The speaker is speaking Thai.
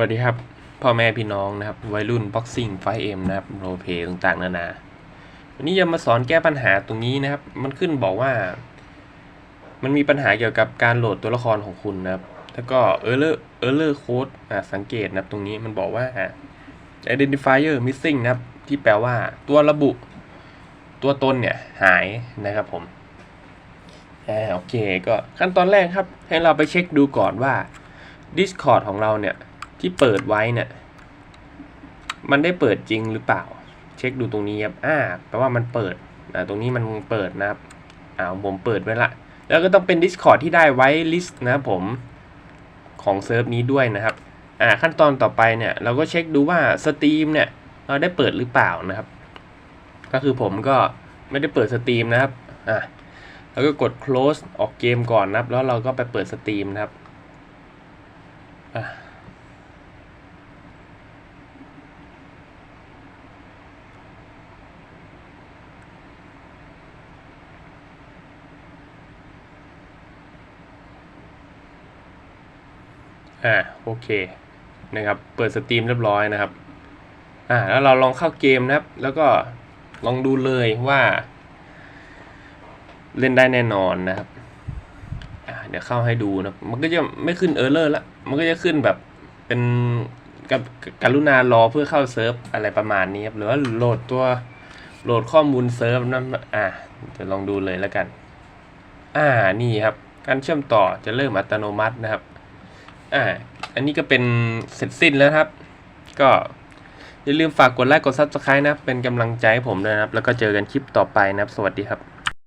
วัสดีครับพ่อแม่พี่น้องนะครับวัยรุ่นบ็อกซิ่งไฟเอ็มนะครับโรเพย์ต่างๆนานา วันนี้จะมาสอนแก้ปัญหาตรงนี้นะครับ มันขึ้นบอกว่า มันมีปัญหาเกี่ยวกับการโหลดตัวละครของคุณนะครับ แล้วก็ error error code อ่าสังเกตนะครับตรงนี้มันบอกว่า identifier missing นะครับ ที่แปลว่าตัวระบุ ตัวตนเนี่ยหายนะครับผมอ่าโอเคก็ขั้นตอนแรกครับ ให้เราไปเช็คดูก่อนว่า Discord ของเราเนี่ย ที่เปิดไว้เนี่ยมันได้เปิดจริงหรือเปล่า เช็คดูตรงนี้ครับอ่าแปลว่ามันเปิดอ่าตรงนี้มันเปิดนะครับอ่าผมเปิดไว้ละ แล้วก็ต้องเป็น Discord ที่ได้ไว้ลิสต์นะผมของเซิร์ฟนี้ด้วยนะครับอ่าขั้นตอนต่อไปเนี่ยเราก็เช็คดูว่า Steam เนี่ยเราได้เปิดหรือเปล่านะครับ ก็คือผมก็ไม่ได้เปิด Steam นะครับอ่าแล้วก็กด close ออกเกมก่อนนะครับ แล้วเราก็ไปเปิดสตรีมนะครับอะ อ่าโอเคนะครับ เปิดสตรีมเรียบร้อยนะครับอ่าแล้วเราลองเข้าเกมนะครับ แล้วก็ลองดูเลยว่า เล่นได้แน่นอนนะครับอ่าเดี๋ยวเข้าให้ดูนะมันก็จะไม่ขึ้นเออร์เลอร์ละมันก็จะขึ้นแบบเป็นกับกรุณารอเพื่อเข้าเซิร์ฟอะไรประมาณนี้ครับหรือว่าโหลดตัวโหลดข้อมูลเซิร์ฟนั่นอ่าจะลองดูเลยแล้วกัน อ่านี่ครับ การเชื่อมต่อจะเริ่มอัตโนมัตินะครับ อ่าอันนี้ก็เป็นเสร็จสิ้นแล้วครับ ก็อย่าลืมฝากกดไลค์กด Subscribe นะเป็นกำลังใจให้ผมด้วยนะครับ แล้วก็เจอกันคลิปต่อไปนะครับ สวัสดีครับ